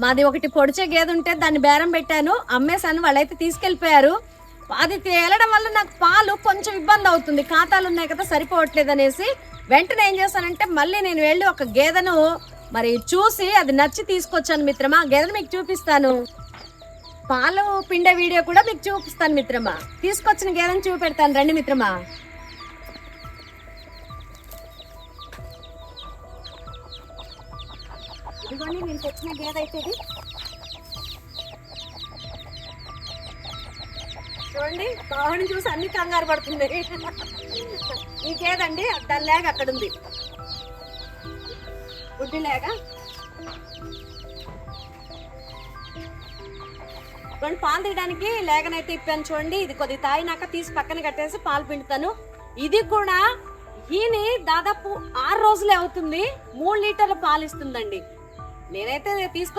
మాది ఒకటి పొడిచే గేదె ఉంటే దాన్ని బేరం పెట్టాను. అమ్మేశాను వాళ్ళైతే తీసుకెళ్ళిపోయారు. అది తేలడం వల్ల నాకు పాలు కొంచెం ఇబ్బంది అవుతుంది. ఖాతాలు ఉన్నాయి కదా సరిపోవట్లేదు అనేసి వెంటనే ఏం చేశానంటే మళ్ళీ నేను వెళ్ళి ఒక గేదెను మరి చూసి అది నచ్చి తీసుకొచ్చాను మిత్రమా. గేదెను మీకు చూపిస్తాను. పాలు పిండే వీడియో కూడా మీకు చూపిస్తాను మిత్రమా. తీసుకొచ్చిన గేదెను చూపెడతాను. రండి మిత్రమా. ఇదిగోండి నేను తెచ్చిన గేదె అయితే ఇది. చూడండి బావని చూసి అన్ని కంగారు పడుతుంది. ఈ గేదండి దాని లేక అక్కడ ఉంది. గుడ్డి లేక రెండు పాలు తీయడానికి లేగనైతే ఇప్పాను చూడండి. ఇది కొద్ది తాగినాక తీసి పక్కన కట్టేసి పాలు పిండుతాను. ఇది కూడా ఈని దాదాపు ఆరు రోజులే అవుతుంది. మూడు లీటర్ల పాలు ఇస్తుందండి. నేనైతే తీసుకో